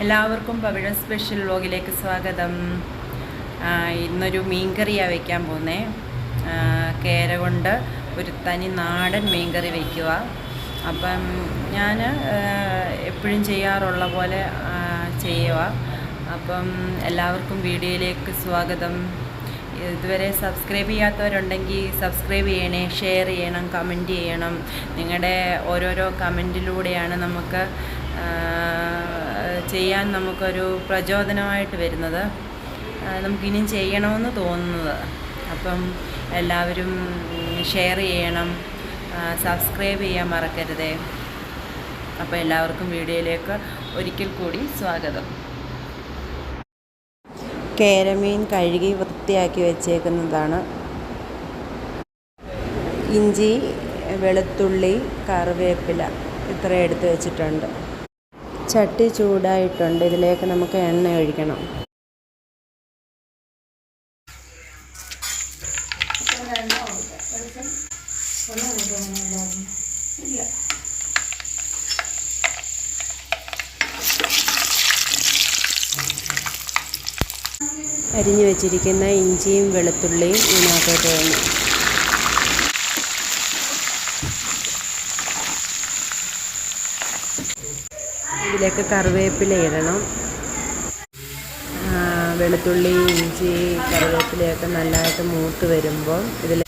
എല്ലാവർക്കും പവിഴ സ്പെഷ്യൽ വ്ലോഗിലേക്ക് സ്വാഗതം. ഇന്നൊരു മീൻകറിയാണ് വയ്ക്കാൻ പോകുന്നത് കേര കൊണ്ട് ഒരു തനി നാടൻ മീൻകറി വയ്ക്കുക അപ്പം ഞാൻ എപ്പോഴും ചെയ്യാറുള്ള പോലെ ചെയ്യുക. അപ്പം എല്ലാവർക്കും വീഡിയോയിലേക്ക് സ്വാഗതം. ഇതുവരെ സബ്സ്ക്രൈബ് ചെയ്യാത്തവരുണ്ടെങ്കിൽ സബ്സ്ക്രൈബ് ചെയ്യണേ ഷെയർ ചെയ്യണം കമന്റ് ചെയ്യണം. നിങ്ങളുടെ ഓരോരോ കമന്റിലൂടെയാണ് നമുക്ക് ചെയ്യാൻ നമുക്കൊരു പ്രചോദനമായിട്ട് വരുന്നത് നമുക്കിനിയും ചെയ്യണമെന്ന് തോന്നുന്നത്. അപ്പം എല്ലാവരും ഷെയർ ചെയ്യണം സബ്സ്ക്രൈബ് ചെയ്യാൻ മറക്കരുതേ. അപ്പോൾ എല്ലാവർക്കും വീഡിയോയിലേക്ക് ഒരിക്കൽ കൂടി സ്വാഗതം. കേരമീൻ കഴുകി വൃത്തിയാക്കി വെച്ചേക്കുന്നതാണ്. ഇഞ്ചി വെളുത്തുള്ളി കറിവേപ്പില ഇത്ര എടുത്ത് വെച്ചിട്ടുണ്ട്. ചട്ടി ചൂടായിട്ടുണ്ട്. ഇതിലേക്ക് നമുക്ക് എണ്ണ ഒഴിക്കണം. അരിഞ്ഞു വെച്ചിരിക്കുന്ന ഇഞ്ചിയും വെളുത്തുള്ളിയും ഇതിനകത്തോട്ട് വേണം ഇതിലേക്ക് കറിവേപ്പില ഇടണം. വെളുത്തുള്ളി ഇഞ്ചി കറിവേപ്പിലയൊക്കെ നല്ലതായിട്ട് മൂത്ത് വരുമ്പോൾ ഇതിൽ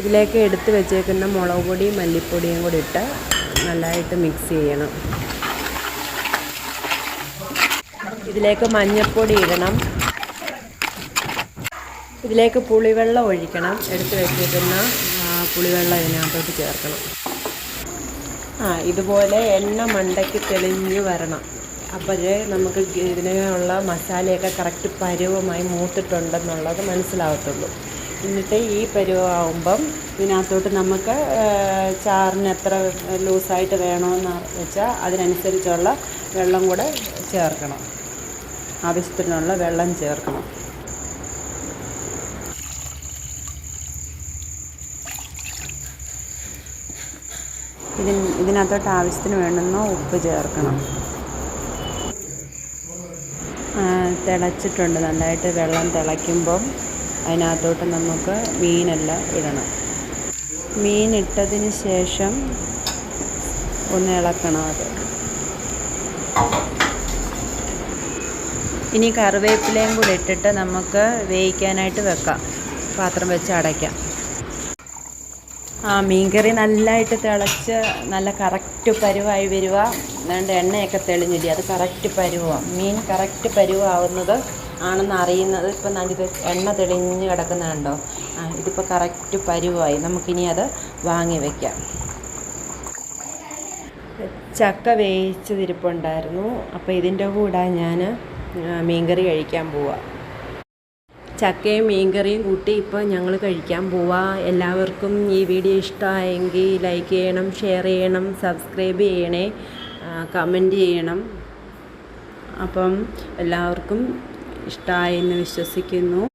ഇതിലേക്ക് എടുത്ത് വെച്ചേക്കുന്ന മുളക് പൊടിയും മല്ലിപ്പൊടിയും കൂടി ഇട്ട് നല്ലതായിട്ട് മിക്സ് ചെയ്യണം. ഇതിലേക്ക് മഞ്ഞൾപ്പൊടി ഇടണം. ഇതിലേക്ക് പുളിവെള്ളം ഒഴിക്കണം. എടുത്ത് വെച്ചിരിക്കുന്ന ആ, പുളിവെള്ളം ഇതിനകത്തോട്ട് ചേർക്കണം. ആ ഇതുപോലെ എണ്ണ മണ്ടയ്ക്ക് തെളിഞ്ഞ് വരണം. അപ്പോഴേ നമുക്ക് ഇതിനുള്ള മസാലയൊക്കെ കറക്റ്റ് പരുവമായി മൂത്തിട്ടുണ്ടെന്നുള്ളത് മനസ്സിലാവത്തുള്ളൂ. എന്നിട്ട് ഈ പരുവമാകുമ്പം ഇതിനകത്തോട്ട് നമുക്ക് ചാറിന് എത്ര ലൂസായിട്ട് വേണമെന്ന് വെച്ചാൽ അതിനനുസരിച്ചുള്ള വെള്ളം കൂടെ ചേർക്കണം. ആവശ്യത്തിനുള്ള വെള്ളം ചേർക്കണം. ഇതിന് ഇതിനകത്തോട്ട് ആവശ്യത്തിന് വേണ്ടുന്ന ഉപ്പ് ചേർക്കണം. തിളച്ചിട്ടുണ്ട്. നന്നായിട്ട് വെള്ളം തിളയ്ക്കുമ്പം അതിനകത്തോട്ട് നമുക്ക് മീനെല്ലാം ഇടണം. മീൻ ഇട്ടതിന് ശേഷം ഒന്ന് ഇളക്കണം അത്. ഇനി കറിവേപ്പിലയും കൂടി ഇട്ടിട്ട് നമുക്ക് വേവിക്കാനായിട്ട് വെക്കാം. പാത്രം വെച്ച് അടയ്ക്കാം. ആ മീൻകറി നല്ലതായിട്ട് തിളച്ച് നല്ല കറക്റ്റ് പരുവായി വരിക അതുകൊണ്ട് എണ്ണയൊക്കെ തെളിഞ്ഞില്ലേ അത് കറക്റ്റ് പരുവാണ് മീൻ കറക്റ്റ് പരുവാവുന്നത് ആണെന്ന് അറിയുന്നത് ഇപ്പം നല്ലത് എണ്ണ തെളിഞ്ഞ് കിടക്കുന്നുണ്ടോ? ആ ഇതിപ്പോൾ കറക്റ്റ് പരുവായി. നമുക്കിനി അത് വാങ്ങി വയ്ക്കാം ചക്ക വേവിച്ചതിരിപ്പുണ്ടായിരുന്നു. അപ്പോൾ ഇതിന്റെ കൂടെ ഞാൻ മീൻകറി കഴിക്കാൻ പോവാം. ചക്കയും മീൻകറിയും കൂട്ടി ഇപ്പോൾ ഞങ്ങൾ കഴിക്കാൻ പോവാ. എല്ലാവർക്കും ഈ വീഡിയോ ഇഷ്ടമായെങ്കിൽ ലൈക്ക് ചെയ്യണം ഷെയർ ചെയ്യണം സബ്സ്ക്രൈബ് ചെയ്യണേ. കമന്റ് ചെയ്യണം. അപ്പം എല്ലാവർക്കും ഇഷ്ടമായെന്ന് വിശ്വസിക്കുന്നു.